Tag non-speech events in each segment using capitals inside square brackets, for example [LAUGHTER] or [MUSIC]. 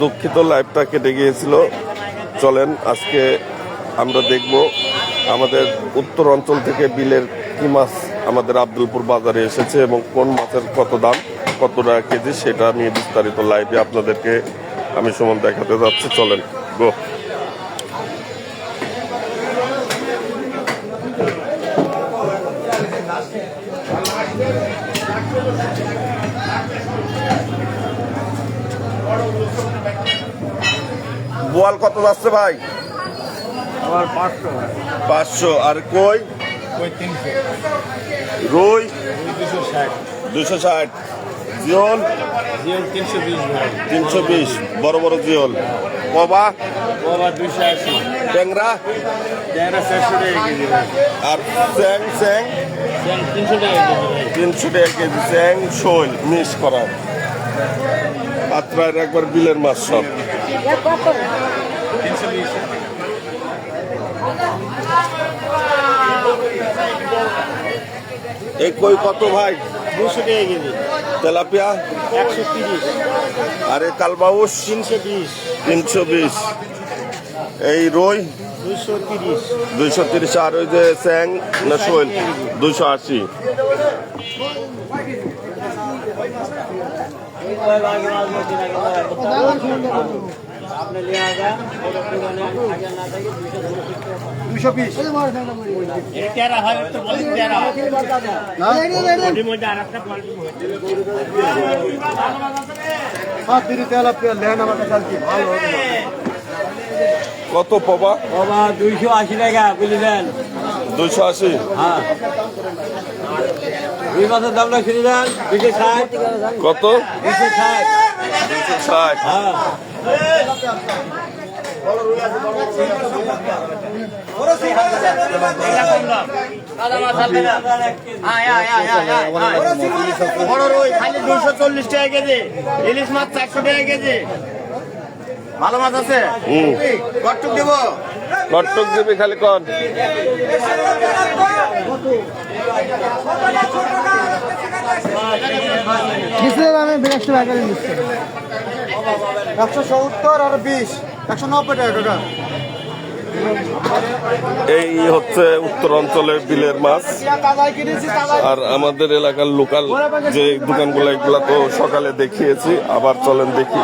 দুঃখিত লাইফটা কেটে গিয়েছিল। চলেন, আজকে আমরা দেখব আমাদের উত্তর অঞ্চল থেকে বিলের কি মাছ আমাদের আব্দুলপুর বাজারে এসেছে এবং কোন মাছের কত দাম, কত টাকা কেজি, সেটা নিয়ে বিস্তারিত লাইভে আপনাদেরকে আমি সমান দেখাতে যাচ্ছি। চলেন গো বোয়াল কত যাচ্ছে ভাই? পাঁচশো। আর কই? রুই? দুশো ষাট। জিওল? তিনশো বিশ বড় বড় জিওল। কবা? ট্যাংরা? আর স্যাং স্যাং ট্যাং তিনশো টাকা কেজি স্যাং শোল মিস করা। পাত্রায় একবার বিলের মাছ সব। এই কই কত ভাই? দুশো টাকা কেজি। তেলাপিয়া? একশো তিরিশ। আর কালবাউস তিনশো বিশ। তিনশো বিশ। এই রই? দুশো তিরিশ। দুইশো তিরিশ। আর ওই যে স্যাং না শোল দুইশো আশি। দুশো বিশ। তেরা হয় তো বলি তেরা আর একটা তেল লেন আমার কাছে ভালো কত পাবা? বাবা দুইশো আশি টাকা বুঝলেন? দুইশো আশি। হ্যাঁ। মাসের দামটা দুইশো ষাট। কত? ষাট। হ্যাঁ। বড় রুই খালি দুশো চল্লিশ টাকা কেজি। ইলিশ মাছ চারশো টাকা কেজি। ভালো মাছ আছে? হুম। কটুক দেবো? কটক দিবি খালি কন আমি বিরাশি টাকা করে দিচ্ছি একশো সত্তর আর বিশ। একশো নব্বই টাকা এই হচ্ছে উত্তর অঞ্চলের বিলের মাছ। আর আমাদের এলাকার লোকাল যে দোকানগুলো এগুলো তো সকালে দেখিয়েছি। আবার চলেন দেখি।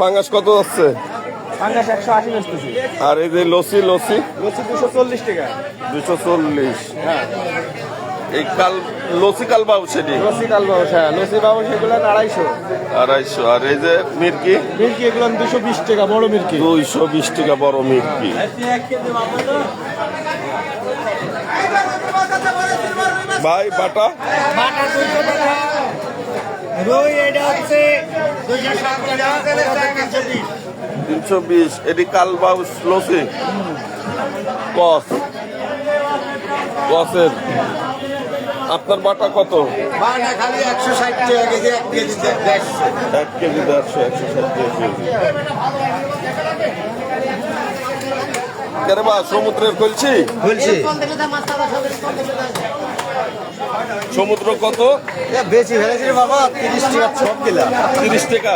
পাঙ্গাস কত যাচ্ছে? পাঙ্গাস একশো আশি বেচতেছি। আর এই যে লসি লসি বলছি দুশো চল্লিশ টাকা। দুশো চল্লিশ। এই কাল লসি কাল বাবু সেটি? লসি কাল বাবু হ্যাঁ। লসি বাবু সেগুলো আড়াইশো। আড়াইশো। আর এই যে মির্কি? মির্কি এগুলো দুশো বিশ টাকা বড় মির্কি। দুইশো বিশ টাকা বড় মির্কি। ভাই বাটা? রুই এটা হচ্ছে দুইশো ষাট টাকা তিনশো বিশ এটি কাল বাবু লসি। কস। কসের। আপনার বাটা কত? একশো ষাট টাকা কেজি এক কেজি দেড়শো। এক কেজি দেড়শো একশো ষাট কেজি। সমুদ্রের খুলছি বলছি সমুদ্র কত? বেশি হয়েছে বাবা তিরিশ টাকা সব কিলা। তিরিশ টাকা?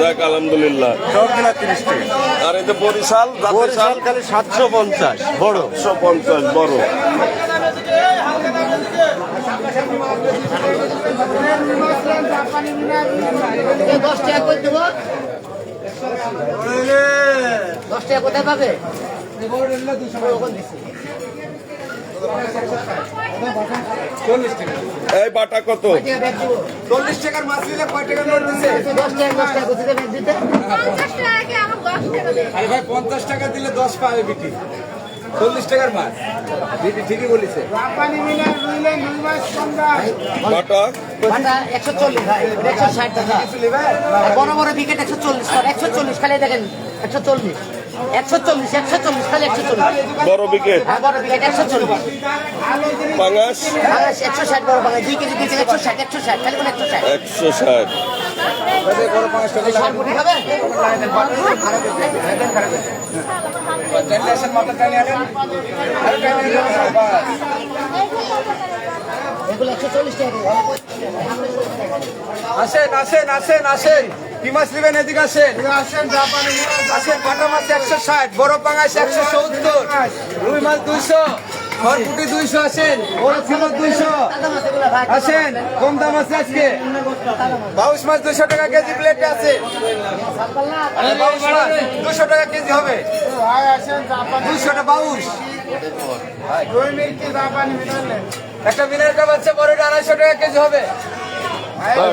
যাক আলহামদুলিল্লাহ। সব কিলা তিরিশ টাকা। আর এই যে বরিশাল জাতের খালি সাতশো পঞ্চাশ বড়। একশো পঞ্চাশ বড়। দশ টাকা করে দেবো। দশ টাকা কোথায় পাবে? এই বাটা কত? চল্লিশ টাকার মাছ নিলে কয় টাকা নোট দিচ্ছে দশ টাকা দশ টাকা ব্যাগ দিতে আরে ভাই পঞ্চাশ টাকা দিলে দশ পাবে বিটি। চল্লিশ টাকার মাছ। বিটি ঠিকই বলেছে। একশো চল্লিশ একশো ষাট টাকা। বড় বড় বিকেট একশো চল্লিশ একশো চল্লিশ খালি দেখেন একশো চল্লিশ। একশো চল্লিশ একশো চল্লিশ খালি একশো চল্লিশ। বড় বিকেট। হ্যাঁ বড় বিকেট একশো চল্লিশ। পাঙাশ বাংলাদেশ একশো ষাট বড় দুই কেজি দিয়েছে একশো ষাট একশো ষাট খালি একশো ষাট। একশো ষাট এগুলো একশো চল্লিশ টাকা আসেন আসেন আসেন আসেন। কি মাছ নেবেন এদিকে আসেন? আসেন জাপানি আসেন বাটা মাছ একশো ষাট বড় পাঙাশ একশো সত্তর রুই মাছ দুইশো খড়পুটি দুইশো আসেন বড় ছিল দুইশো। আসেন কম দাম আছে আজকে। বাউশ মাছ দুশো টাকা কেজি প্লেটে আছে। বাউশ মাছ দুশো টাকা কেজি হবে। টাকা বাউশ। একটা মিনার কাপ আছে বড়টা আড়াইশো টাকা কেজি হবে।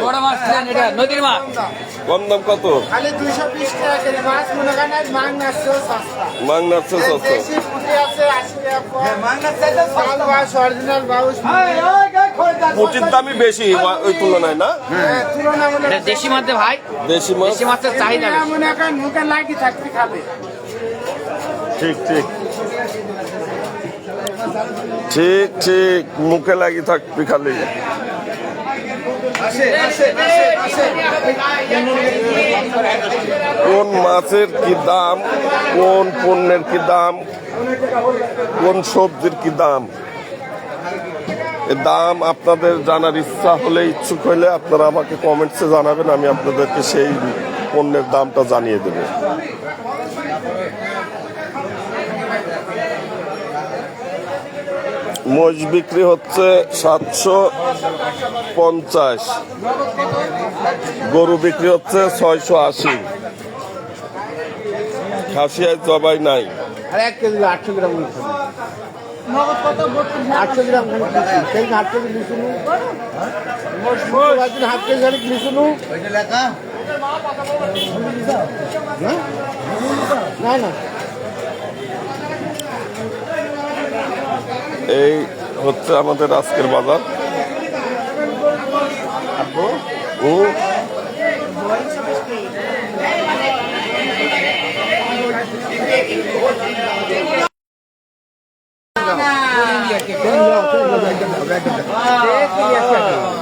বড় মাছ নদীর মাছ। কম দাম কত? খালি দুইশো বিশ টাকা করে মাছ মনে করেন আজ সস্তা। মাংনার সস্তা। দেশি পুঁটি আছে আশি টাকা পোয়া। হ্যাঁ, মাংনার চাইতে শাল বাস অরিজিনাল বাউস পুঁটির দামই বেশি ওই তুলনায় না? হ্যাঁ, তুলনামূলক দেশি মধ্যে ভাই। দেশি মাছ? দেশি মাছের চাহিদা বেশি। মনে করেন মুখে লাগি থাকতে খাবে। ঠিক ঠিক। ঠিক ঠিক। মুখে লাগি থাকবি খালি। কোন মাছের কি দাম? কোন পণ্যের কি দাম? কোন সবজির কি দাম? দাম আপনাদের জানার ইচ্ছা হলে ইচ্ছুক হলে আপনারা আমাকে কমেন্টসে জানাবেন, আমি আপনাদেরকে সেই পণ্যের দামটা জানিয়ে দেবো। মোষ বিক্রি হচ্ছে সাতশো পঞ্চাশ। গরু বিক্রি হচ্ছে ছয়শো আশি। খাসিয়ায় জবাই নাই। এক কেজি আটশো গ্রাম আটশো গ্রাম লিচুনু না না। এই হচ্ছে আমাদের আজকের বাজার।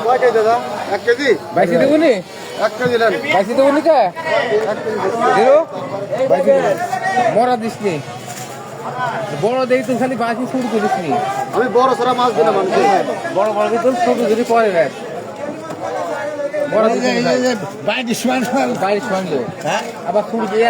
কয় দাদা এক কেজি? বাইশে দেবো নি এক কেজি নেন। বাইশে দেবো নি কে বাইশে দেবো মরা দিস বড় দেখি তো খালি বাকি শুরু করিস নি আমি বড় সারা মাছ দিলাম মানুষ বড় বড় কিন্তু ছোট যদি পরে দেখ। বাইশ বাইশ আবার শুরু দিয়ে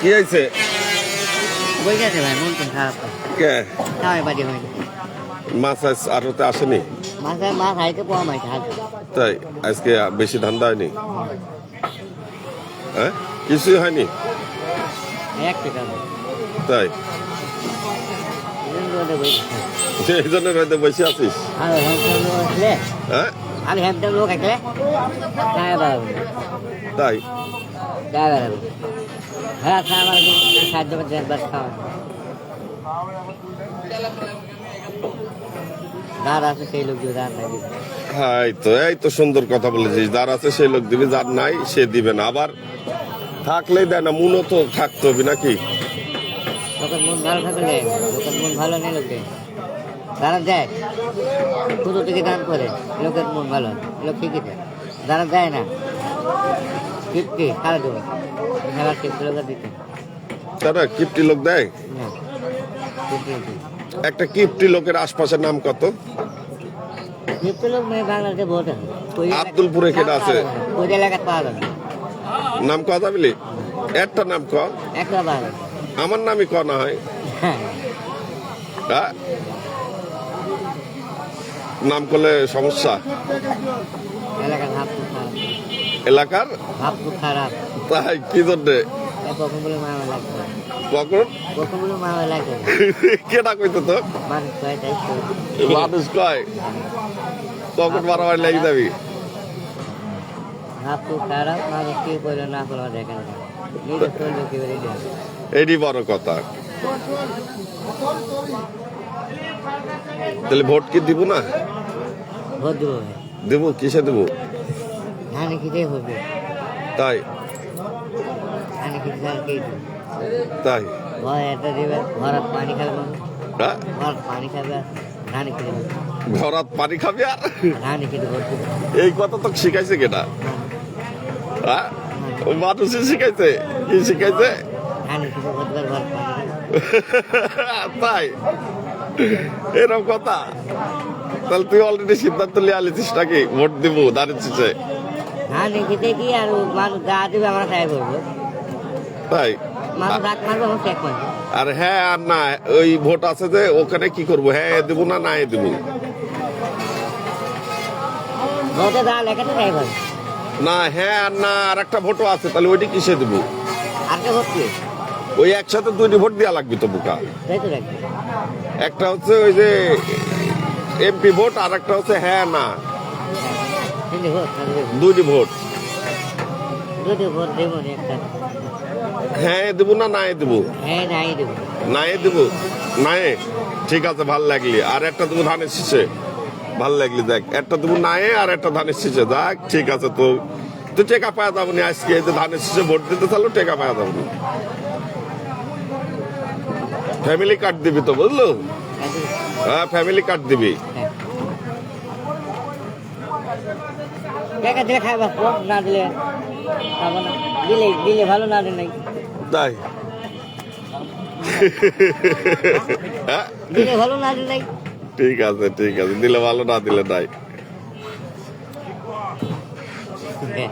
কি হয়েছে? বই গেছে ভাই মন তো খারাপ কে খাওয়াই বাড়ি হয়নি মাছ আজ আরতে আসেনি মাছ মাছ হাইতে পাওয়া মাছ তাই আজকে বেশি ধান্দা হয়নি হ্যাঁ কিছুই হয়নি এক টাকা তাই এই জন্য হয়তো বসে আছিস হ্যাঁ লোক আসলে তাই হ্যাঁ খাওয়া সাহায্য করতে একবার খাওয়া দাঁড় আছে সেই লোক দিয়ে দাঁড় নাই দিবে। হ্যাঁ এই তো এই তো সুন্দর কথা বলেছিস। যার আছে সেই লোক দিবে যার নাই সে দিবে না। আবার থাকলেই দেয় না মনও তো থাকতে হবে নাকি? লোকের মন ভালো থাকলে লোকের মন ভালো নেই লোকে। যারা যায় শুধু থেকে দান করে? লোকের মন ভালো লোক ঠিকই দেয়। যারা যায় না। ফিফটি সারা দেবো খেলার লোকের দিতে। তারা কিপটি লোক দেয়? একটা কিপটি লোকের আশপাশের নাম কত? লোক মেয়ে বাংলাদেশে বহুত আছে আব্দুলপুরে কেটা আছে? ওই এলাকায় পাওয়া যাবে নাম কথা বলি একটা নাম ক একটা আমার নামই ক না হয়? হ্যাঁ। হ্যাঁ? নাম করলে সমস্যা। এলাকার এলাকার? তাই কি জন্যে? কখন। কেটা কইতো তো? মানুষ কয়? তাই তো। কখন মারামারি লেগে যাবি? এটি বড় কথা। তাহলে ভোট কি দিব না? ভোট দেবো। দেবো? কিসে দেবো? ধানে খেতে হবে। তাই? ধানে খেতে কে দেবে? তাই? একটা দেবে পানি খাবে? ঘর পানি খাবে ধানে খেতে হবে। ঘরাত পানি খাবি আর? ধানে খেতে দেবে এই কথা তো শিখাইছে কেটা হ্যাঁ। হ্যাঁ। শিখাইছে। কি শিখাইছে? ধানে [LAUGHS] তাই? এরকম কথা। তাহলে তুই অলরেডি সিদ্ধান্ত নিয়ে আলিছিস নাকি? ভোট দিব দাঁড়িয়েছে কি আর মানুষ যা দেবে আমরা তাই করব তাই? মানুষ ডাক মারবো আমরা চেক মারবো। আর হ্যাঁ আর না ওই ভোট আছে যে ওখানে কি করব? হ্যাঁ এ দেবো না না এ দেবো। ভোটে যা লেখাতে তাই করব না হ্যাঁ আর না আর একটা ভোটও আছে তাহলে ওইটি কিসে দেবো? আর ভোট কি? ওই একসাথে দুইটি ভোট দেওয়া লাগবে তো বোকা। তাই তো রাখবে একটা হচ্ছে ওই যে এমপি ভোট আর একটা হচ্ছে হ্যাঁ না। ভোট দুইটি ভোট। দেবো একটা। হ্যাঁ দেবো না দেবো? হ্যাঁ নাই দেবো। না দেবো? না ঠিক আছে ভালো লাগলি। আর একটা দেবো ধানের শীষে ভালো লাগলি দেখ। একটা দেবো না এ আর একটা ধানের শীষে দেখ ঠিক আছে তো তুই টেকা পাওয়া যাব না আজকে। এই যে ধানের শীষে ভোট দিতে চালো টেকা পাওয়া যাব না। ফ্যামিলি কার্ড দিবি তো বুঝলো? হ্যাঁ ফ্যামিলি কার্ড দিবি। হ্যাঁ। টাকা দিলে খাই বাঁচবো না দিলে খাব না। দিলে দিলে ভালো না দিলে তাই? দিলে ভালো না দিলে ঠিক আছে ঠিক আছে। দিলে ভালো না দিলে নাই। হ্যাঁ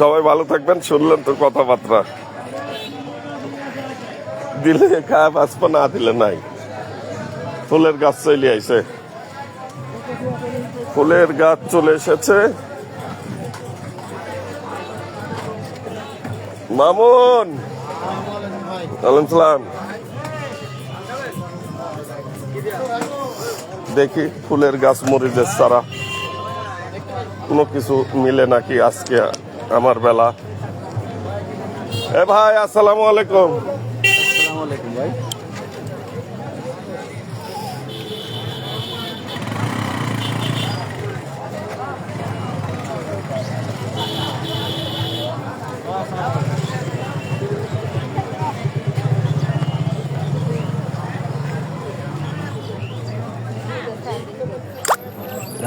সবাই ভালো থাকবেন শুনলেন তো কথাবার্তা। দিলে খায় বাঁচবো না দিলে নাই। ফুলের গাছ চলে আইছে। ফুলের গাছ চলে এসেছে। মামুন! সালাম। দেখি ফুলের গাছ মরিচের সারা কোনো কিছু মিলে নাকি আজকে আমার বেলা? এ ভাই, আসসালামু আলাইকুম।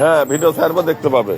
হ্যাঁ ভিডিও ছাড়বো দেখতে পাবে।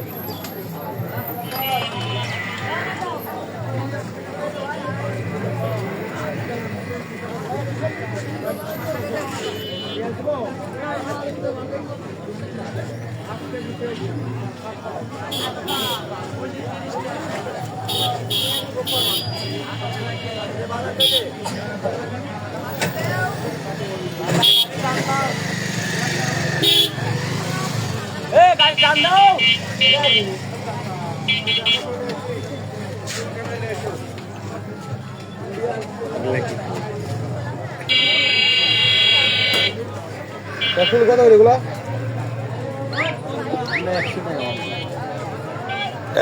ফুল কত করে এগুলো?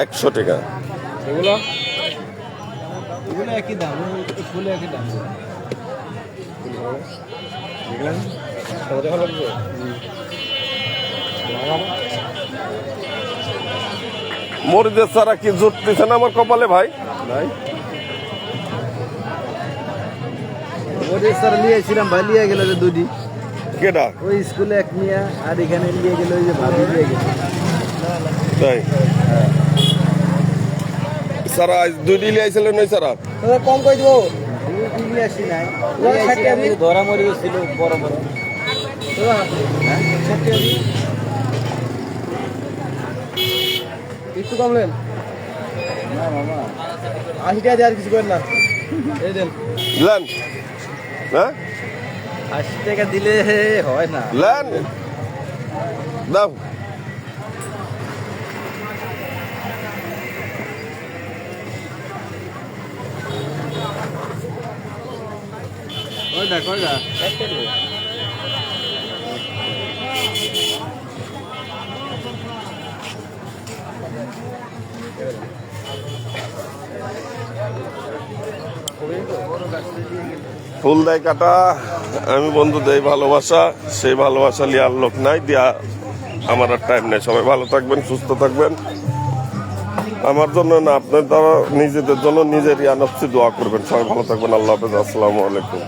একশো টাকা। এগুলো? এগুলো একই দাম ফুল একই দাম। মরিচের সারা কি জুট দিছে না আমার কপালে ভাই? ভাই। নিয়েছিলাম ভাই নিয়ে গেল যে দুটি কেডা? ওই স্কুলে এক নিয়ে আর এখানে নিয়ে গেল ওই যে ভাবি নিয়ে গেল। তাই? সারা দুই ডিলি আইছিলেন ওই সারা কম দিব? আসি নাই। ধরা মরি ছিল বড় বড়। একটু কমলেন। আশি টাকা আর কিছু করেন না। এই দেন। লেন। হ্যাঁ? আশি টাকা দিলে হয় না। লেন। দাও। কয়টা কয়টা? ফুল দেয় কাটা আমি বন্ধু দেই ভালোবাসা, সেই ভালোবাসা লিয়ার লোক নাই, দিয়া আমার আর টাইম নেই। সবাই ভালো থাকবেন, সুস্থ থাকবেন। আমার জন্য না, আপনার দ্বারা নিজেদের জন্য নিজের ইয়ানফসি দোয়া করবেন। সবাই ভালো থাকবেন। আল্লাহ হাফেজ। আসসালামু আলাইকুম।